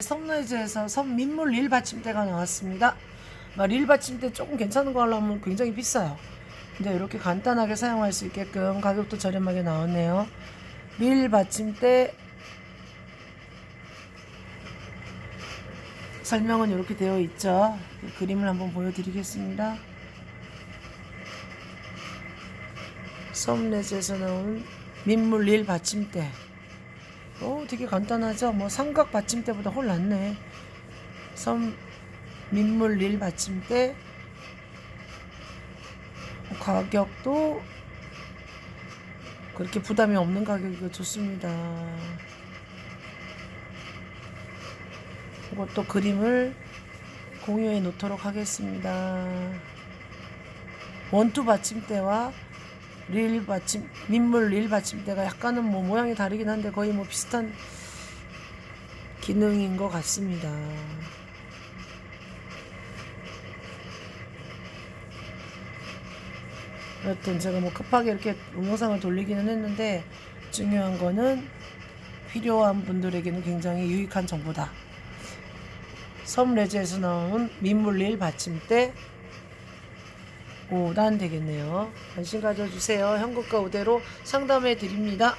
섬레즈에서 섬 민물 릴 받침대가 나왔습니다. 아, 릴 받침대 조금 괜찮은 거 하려면 굉장히 비싸요. 근데 이렇게 간단하게 사용할 수 있게끔 가격도 저렴하게 나왔네요. 릴 받침대 설명은 이렇게 되어 있죠. 그림을 한번 보여드리겠습니다. 섬레즈에서 나온 민물 릴 받침대. 오, 되게 간단하죠? 뭐 삼각 받침대보다 훨 낫네. 섬 민물 릴 받침대. 가격도 그렇게 부담이 없는 가격이고 좋습니다. 이것도 그림을 공유해 놓도록 하겠습니다. 원투 받침대와 릴 받침 민물 릴 받침대가 약간은 뭐 모양이 다르긴 한데 거의 뭐 비슷한 기능인 것 같습니다. 여튼 제가 뭐 급하게 이렇게 동영상을 돌리기는 했는데 중요한 거는 필요한 분들에게는 굉장히 유익한 정보다. 섬레즈에서 나온 민물릴 받침대 5단 되겠네요. 관심 가져주세요. 현금가 우대로 상담해 드립니다.